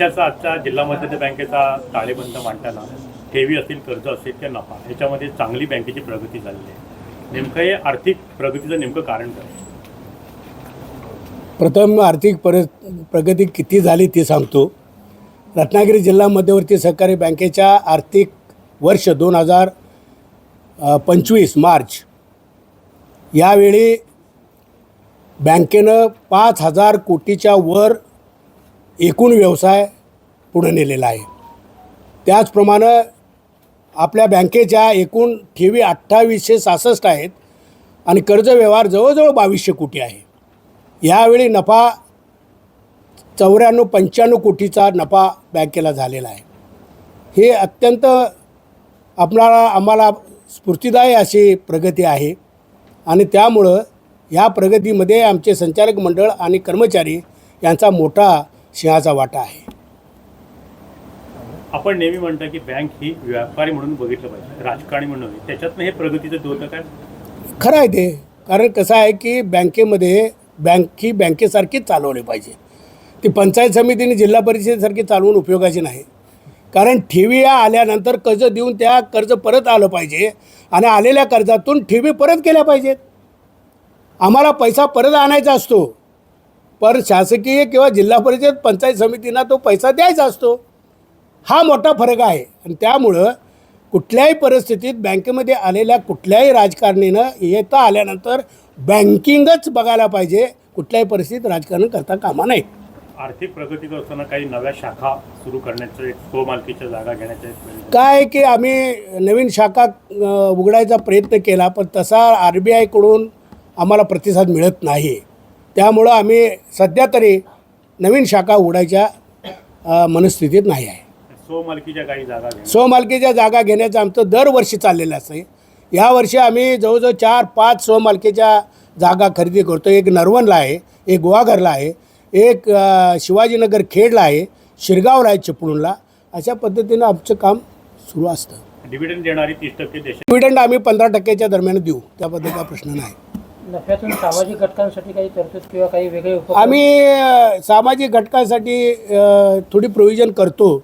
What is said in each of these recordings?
वर्षाचा आजचा जिल्हा मध्यवर्ती बँकेचा ताळेबंद मांडताना ठेवी असतील कर्ज असेल किंवा नफा याच्यामध्ये चांगली बँकेची प्रगती झालेली आहे. नेमकं हे आर्थिक प्रगतीचं नेमकं कारण काय? प्रथम आर्थिक पर प्रगती किती झाली ती सांगतो. रत्नागिरी जिल्हा मध्यवर्ती सहकारी बँकेच्या आर्थिक वर्ष दोन हजार पंचवीस मार्च यावेळी बँकेनं पाच हजार कोटीच्या वर एकूण व्यवसाय पुढे नेलेला आहे. त्याचप्रमाणे आपल्या बँकेच्या एकूण ठेवी अठ्ठावीसशे सहासष्ट आहेत आणि कर्ज व्यवहार जवळजवळ बावीसशे कोटी आहे. यावेळी नफा चौऱ्याण्णव पंच्याण्णव कोटीचा नफा बँकेला झालेला आहे. हे अत्यंत आपणाला आम्हाला स्फूर्तिदायी अशी प्रगती आहे आणि त्यामुळं या प्रगतीमध्ये आमचे संचालक मंडळ आणि कर्मचारी यांचा मोठा सिंहाचा वाटा आहे. आपण नेहमी म्हणता की बँक ही व्यापारी म्हणून बघितलं पाहिजे राजकारणी म्हणून त्याच्यातनं हे प्रगतीचं होतं काय? खरं आहे ते. कारण कसं आहे की बँकेमध्ये बँक ही बँकेसारखीच चालवली पाहिजे. ती पंचायत समितीने जिल्हा परिषदेसारखी चालवून उपयोगाची नाही. कारण ठेवी या आल्यानंतर कर्ज देऊन त्या कर्ज परत आलं पाहिजे आणि आलेल्या कर्जातून ठेवी परत केल्या पाहिजेत. आम्हाला पैसा परत आणायचा असतो. पर शासकीय किंवा जिल्हा परिषद पंचायत समितींना तो पैसा द्यायचा असतो. हा मोठा फरक आहे. आणि त्यामुळं कुठल्याही परिस्थितीत बँकेमध्ये आलेल्या कुठल्याही राजकारणीनं येता आल्यानंतर बँकिंगच बघायला पाहिजे. कुठल्याही परिस्थितीत राजकारण करता कामा नये. आर्थिक प्रगती करताना काही नव्या शाखा सुरू करण्याचं एक स्वमालकीच्या जागा घेण्याचं. काय आहे की आम्ही नवीन शाखा उघडायचा प्रयत्न केला पण तसा आर बी आयकडून आम्हाला प्रतिसाद मिळत नाही. त्यामुळं आम्ही सध्या तरी नवीन शाखा उघडायच्या मनस्थितीत नाही आहे. स्वमालकीच्या काही जागा घेणं स्वमालकीच्या जागा घेण्याचं आमचं दरवर्षी चाललेलं असते यावर्षी आम्ही जवळजवळ चार पाच स्वमालकीच्या जागा खरेदी करतो एक नरवणला आहे एक गुहागरला आहे एक शिवाजीनगर खेडला आहे शिरगावला आहे चिपळूणला. अशा पद्धतीनं आमचं काम सुरू असतं. डिव्हिडंड देणारी तीस टक्के डिव्हिडंड आम्ही पंधरा टक्क्याच्या दरम्यान देऊ. त्याबद्दल काय प्रश्न नाही. नफ्यातून सामाजिक घटकांसाठी काही तरतूद किंवा काही वेगळे उपक्रम? आम्ही अ, सामाजिक घटकासाठी अ, थोडी प्रोव्हिजन करतो.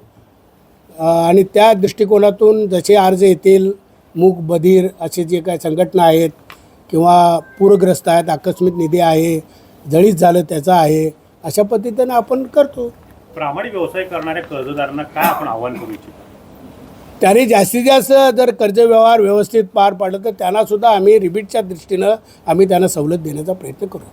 अ, आणि त्या दृष्टिकोनातून जसे अर्ज येतील मूक बधीर असे जे काय संघटना आहेत किंवा पूरग्रस्त आहेत आकस्मिक निधी आहे जळीत झालं त्याचा आहे अशा पद्धतीनं आपण करतो. प्रामाणिक व्यवसाय करणाऱ्या कर्जदारांना काय आपण आव्हान करू इच्छितो? त्याने जास्तीत जास्त जर कर्जव्यवहार व्यवस्थित पार पाडलं तर त्यांनासुद्धा आम्ही रिबीटच्या दृष्टीनं आम्ही त्यांना सवलत देण्याचा प्रयत्न करू.